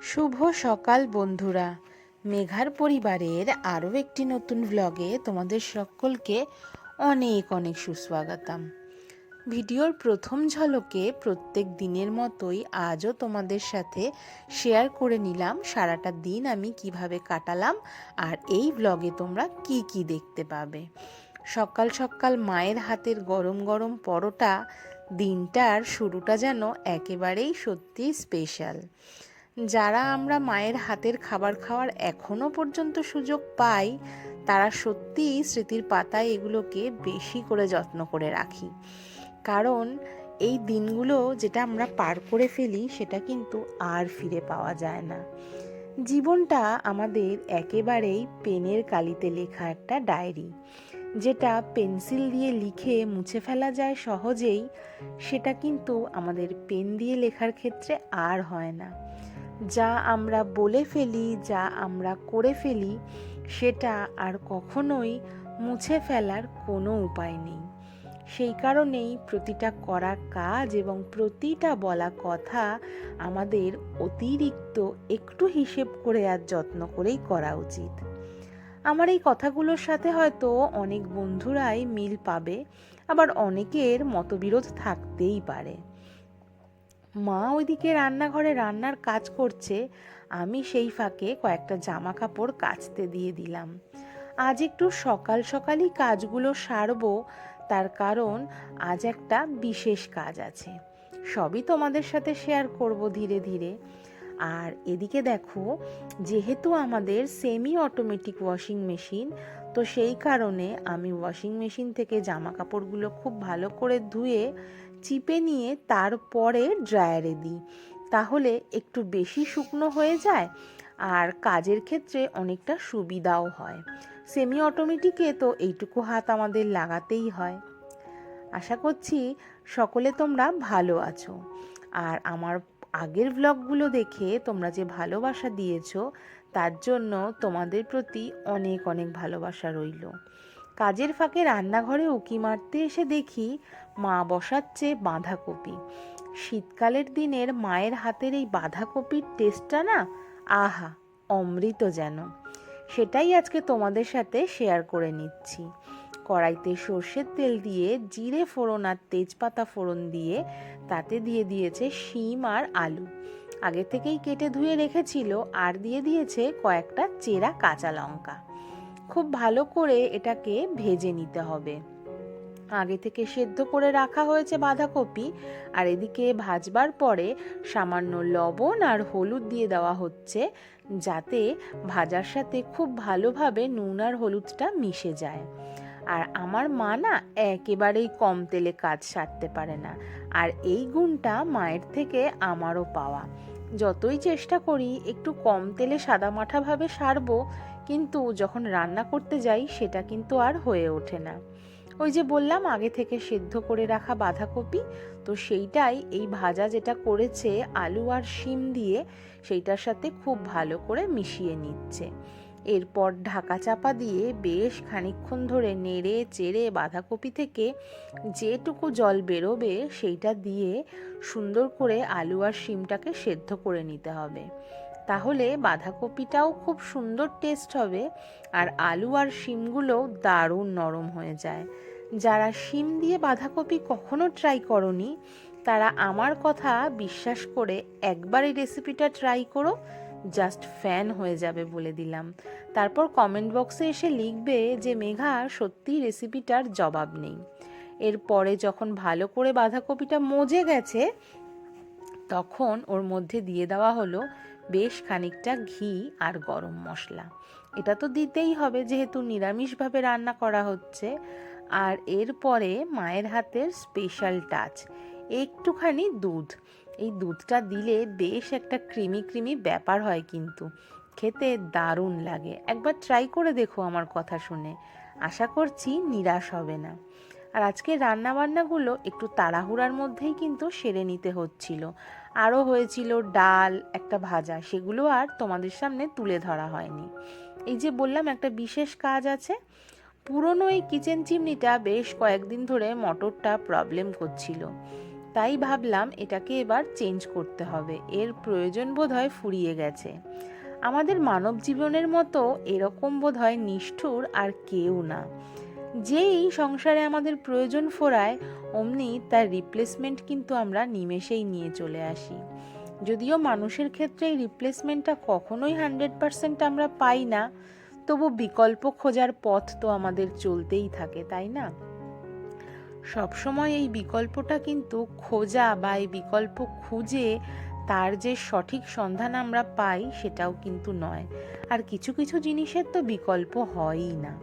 শুভ সকাল বন্ধুরা। মেঘার পরিবারের আরও একটি নতুন ভ্লগে তোমাদের সকলকে অনেক অনেক সুস্বাগতম। ভিডিওর প্রথম ঝলকে প্রত্যেক দিনের মতোই আজও তোমাদের সাথে শেয়ার করে নিলাম সারাটা দিন আমি কীভাবে কাটালাম আর এই ভ্লগে তোমরা কি কি দেখতে পাবে। সকাল সকাল মায়ের হাতের গরম গরম পরোটা, দিনটার শুরুটা যেন একেবারেই সত্যি স্পেশাল যারা আমরা মায়ের হাতের খাবার খাওয়ার এখনও পর্যন্ত সুযোগ পাই, তারা সত্যিই স্মৃতির পাতায় এগুলোকে বেশি করে যত্ন করে রাখি। কারণ এই দিনগুলো যেটা আমরা পার করে ফেলি, সেটা কিন্তু আর ফিরে পাওয়া যায় না। জীবনটা আমাদের একেবারেই পেনের কালিতে লেখা একটা ডায়েরি, যেটা পেন্সিল দিয়ে লিখে মুছে ফেলা যায় সহজেই, সেটা কিন্তু আমাদের পেন দিয়ে লেখার ক্ষেত্রে আর হয় না। যা আমরা বলে ফেলি, যা আমরা করে ফেলি, সেটা আর কখনোই মুছে ফেলার কোনো উপায় নেই। সেই কারণেই প্রতিটা করা কাজ এবং প্রতিটা বলা কথা আমাদের অতিরিক্ত একটু হিসেব করে আর যত্ন করেই করা উচিত। আমার এই কথাগুলোর সাথে হয়তো অনেক বন্ধুরাই মিল পাবে, আবার অনেকের মতবিরোধ থাকতেই পারে। মা ওইদিকে রান্নাঘরে রান্নার কাজ করছে, আমি সেই ফাঁকে কয়েকটা জামা কাপড় কাচতে দিয়ে দিলাম। আজ একটু সকাল সকালই কাজগুলো সারবো, তার কারণ আজ একটা বিশেষ কাজ আছে। সবই তোমাদের সাথে শেয়ার করব ধীরে ধীরে। আর এদিকে দেখো, যেহেতু আমাদের সেমি অটোমেটিক ওয়াশিং মেশিন তো সেই কারণে আমি ওয়াশিং মেশিন থেকে জামা কাপড়গুলো খুব ভালো করে ধুয়ে, চিপে নিয়ে তারপরে ড্রায়ারে দিই। তাহলে একটু বেশি শুকনো হয়ে যায় আর কাজের ক্ষেত্রে অনেকটা সুবিধাও হয়। সেমি অটোমেটিকে তো এইটুকু হাত আমাদের লাগাতেই হয়। আশা করছি সকলে তোমরা ভালো আছো। আর আমার আগের ব্লগগুলো দেখে তোমরা যে ভালোবাসা দিয়েছ তার জন্য তোমাদের প্রতি অনেক অনেক ভালোবাসা রইল। কাজের ফাঁকে রান্নাঘরে উকি মারতে এসে দেখি মা বসাচ্ছে বাঁধাকপি। শীতকালের দিনের মায়ের হাতের এই বাঁধাকপির টেস্টটা না, আহা, অমৃত যেন। সেটাই আজকে তোমাদের সাথে শেয়ার করে নিচ্ছি। কড়াইতে সর্ষের তেল দিয়ে জিরে ফোড়ন আর তেজপাতা ফোড়ন দিয়ে তাতে দিয়ে দিয়েছে শিম আর আলু। আগে থেকেই কেটে ধুয়ে রেখেছিল আর দিয়ে দিয়েছে কয়েকটা চেরা কাঁচা লঙ্কা। খুব ভালো করে এটাকে ভেজে নিতে হবে। আগে থেকে সেদ্ধ করে রাখা হয়েছে বাঁধাকপি আর এদিকে ভাজবার পরে সামান্য লবণ আর হলুদ দিয়ে দেওয়া হচ্ছে যাতে ভাজার সাথে খুব ভালোভাবে নুন আর হলুদটা মিশে যায়। আর আমার মা না একেবারেই কম তেলে কাজ সারতে পারে না। আর এই গুণটা মায়ের থেকে আমারও পাওয়া। যতই চেষ্টা করি একটু কম তেলে সাদামাঠাভাবে সারবো, কিন্তু যখন রান্না করতে যাই সেটা কিন্তু আর হয়ে ওঠে না। ওই যে বললাম, আগে থেকে সেদ্ধ করে রাখা বাঁধাকপি, তো সেইটাই এই ভাজা যেটা করেছে আলু আর শিম দিয়ে, সেইটার সাথে খুব ভালো করে মিশিয়ে নিচ্ছে। এরপর ঢাকা চাপা দিয়ে বেশ খানিক্ষণ ধরে নেড়ে চেড়ে বাঁধাকপি থেকে যেটুকু জল বেরোবে সেইটা দিয়ে সুন্দর করে আলু আর শিমটাকে সেদ্ধ করে নিতে হবে। তাহলে বাঁধাকপিটাও খুব সুন্দর টেস্ট হবে আর আলু আর শিমগুলোও দারুণ নরম হয়ে যায়। যারা শিম দিয়ে বাঁধাকপি কখনো ট্রাই করনি, তারা আমার কথা বিশ্বাস করে একবার এই রেসিপিটা ট্রাই করো। জাস্ট ফ্যান হয়ে যাবে বলে দিলাম। তারপর কমেন্ট বক্সে এসে লিখবে যে, মেঘা, সত্যি রেসিপিটার জবাব নেই। এরপরে যখন ভালো করে বাঁধাকপিটা মজে গেছে, তখন ওর মধ্যে দিয়ে দেওয়া হলো বেশ খানিকটা ঘি আর গরম মশলা। এটা তো দিতেই হবে, যেহেতু নিরামিষভাবে রান্না করা হচ্ছে। আর এরপরে মায়ের হাতের স্পেশাল টাচ একটুখানি দুধ। এই দুধটা দিলে বেশ একটা ক্রিমি ক্রিমি ব্যাপার হয় কিন্তু। খেতে দারুণ লাগে। একবার ট্রাই করে দেখো আমার কথা শুনে। আশা করছি নিরাশ হবে না। আর আজকে রান্নাবান্নাগুলো একটু তাড়াহুড়ার মধ্যেই কিন্তু সেরে নিতে হচ্ছিল। আরও হয়েছিল ডাল, একটা ভাজা, সেগুলো আর তোমাদের সামনে তুলে ধরা হয়নি। এই যে বললাম একটা বিশেষ কাজ আছে। পুরনো এই কিচেন চিমনিটা বেশ কয়েকদিন ধরে মোটরটা প্রবলেম করছিল। তাই ভাবলাম এটাকে এবার চেঞ্জ করতে হবে। এর প্রয়োজন বোধ হয় ফুরিয়ে গেছে। আমাদের মানব জীবনের মতো এরকম বোধ হয় নিষ্ঠুর আর কেউ না। যেই সংসারে আমাদের প্রয়োজন ফোরায়, অমনি তার রিপ্লেসমেন্ট কিন্তু আমরা নিমেষেই নিয়ে চলে আসি। যদিও মানুষের ক্ষেত্রে এই রিপ্লেসমেন্টটা কখনোই হান্ড্রেড পারসেন্ট আমরা পাই না, তবু বিকল্প খোঁজার পথ তো আমাদের চলতেই থাকে, তাই না? সবসময় এই বিকল্পটা কিন্তু খোঁজা বা এই বিকল্প খুঁজে তার যে সঠিক সন্ধান আমরা পাই সেটাও কিন্তু নয়। আর কিছু কিছু জিনিসের তো বিকল্প হয়ই না।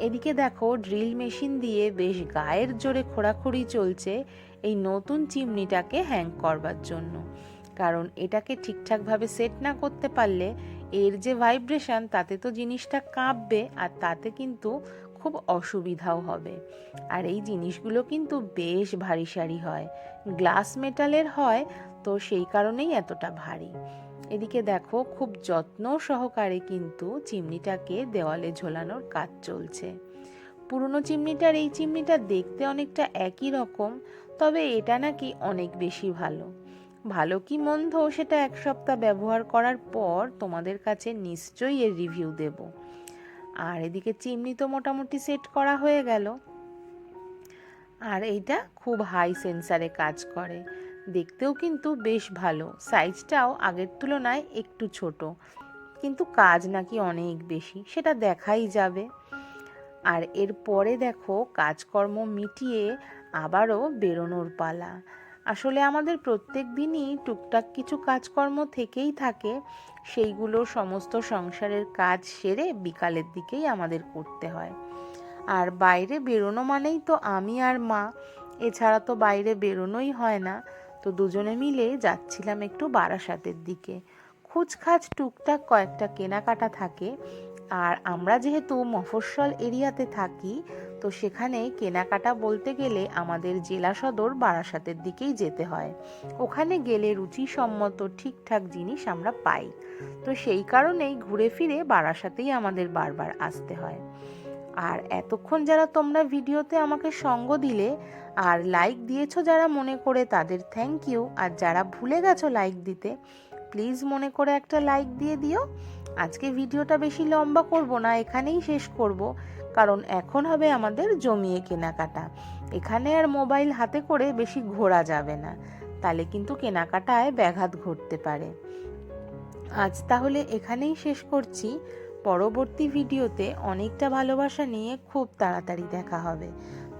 এদিকে দেখো, ড্রিল মেশিন দিয়ে বেশ গায়ের জোরে খোঁড়াখুড়ি চলছে এই নতুন চিমনিটাকে হ্যাং করবার জন্য। কারণ এটাকে ঠিকঠাকভাবে সেট না করতে পারলে এর যে ভাইব্রেশন তাতে তো জিনিসটা কাঁপবে আর তাতে কিন্তু খুব অসুবিধাও হবে। আর এই জিনিসগুলো কিন্তু বেশ ভারী সারি হয়। গ্লাস মেটালের হয়, তো সেই কারণেই এতটা ভারী। এদিকে দেখো, খুব যত্ন সহকারে কিন্তু চিমনিটাকে দেওয়ালে ঝোলানোর কাজ চলছে। পুরনো চিমনিটার এই চিমনিটা দেখতে অনেকটা একই রকম, তবে এটা নাকি অনেক বেশি ভালো। ভালো কি মন্দ সেটা এক সপ্তাহ ব্যবহার করার পর তোমাদের কাছে নিশ্চয়ই এর রিভিউ দেব। আর এদিকে চিমনি তো মোটামুটি সেট করা হয়ে গেল। আর এইটা খুব হাই সেন্সারে কাজ করে। দেখতেও কিন্তু বেশ ভালো। সাইজটাও আগের তুলনায় একটু ছোট। কিন্তু কাজ নাকি অনেক বেশি, সেটা দেখাই যাবে। আর এরপরে দেখো কাজকর্ম মিটিয়ে আবারও বেরোনোর পালা। আসলে আমাদের প্রত্যেক দিনই টুকটাক কিছু কাজকর্ম থেকেই থাকে। সেইগুলো সমস্ত সংসারের কাজ সেরে বিকালের দিকেই আমাদের করতে হয়। আর বাইরে বেরোনো মানেই তো আমি আর মা। এছাড়া তো বাইরে বেরোনোই হয় না। তো দুজনে মিলে যাচ্ছিলাম একটু বারাসাতের দিকে। খুচখাচ টুকটাক কয়েকটা কেনাকাটা থাকে। আর আমরা যেহেতু মফস্বল এরিয়াতে থাকি তো সেখানে কেনাকাটা বলতে গেলে আমাদের জেলা সদর বারাসাতের দিকেই যেতে হয়। ওখানে গেলে রুচিসম্মত ঠিকঠাক জিনিস আমরা পাই। তো সেই কারণেই ঘুরে ফিরে বারাসাতেই আমাদের বারবার আসতে হয়। আর এতক্ষণ যারা তোমরা ভিডিওতে আমাকে সঙ্গ দিলে আর লাইক দিয়েছ যারা মনে করে তাদের থ্যাংক ইউ আর যারা ভুলে গেছো লাইক দিতে প্লিজ মনে করে একটা লাইক দিয়ে দিও। আজকে ভিডিওটা বেশি লম্বা করব না, এখানেই শেষ করব। কারণ এখন হবে আমাদের জমিয়ে কেনাকাটা। এখানে আর মোবাইল হাতে করে বেশি ঘোরা যাবে না। তাহলে কিন্তু কেনাকাটায় ব্যাঘাত ঘটতে পারে। আজ তাহলে এখানেই শেষ করছি। পরবর্তী ভিডিওতে অনেকটা ভালোবাসা নিয়ে খুব তাড়াতাড়ি দেখা হবে।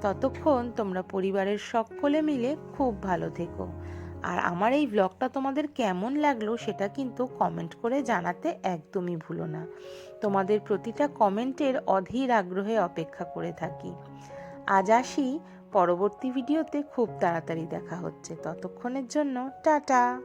ততক্ষণ তোমরা পরিবারের সকলে মিলে খুব ভালো থেকো। আর আমার এই ব্লগটা তোমাদের কেমন লাগল সেটা কিন্তু কমেন্ট করে জানাতে একদমই ভুলো না। তোমাদের প্রতিটা কমেন্টের অধীর আগ্রহে অপেক্ষা করে থাকি। আজ আসি, পরবর্তী ভিডিওতে খুব তাড়াতাড়ি দেখা হচ্ছে। ততক্ষণের জন্য, টাটা!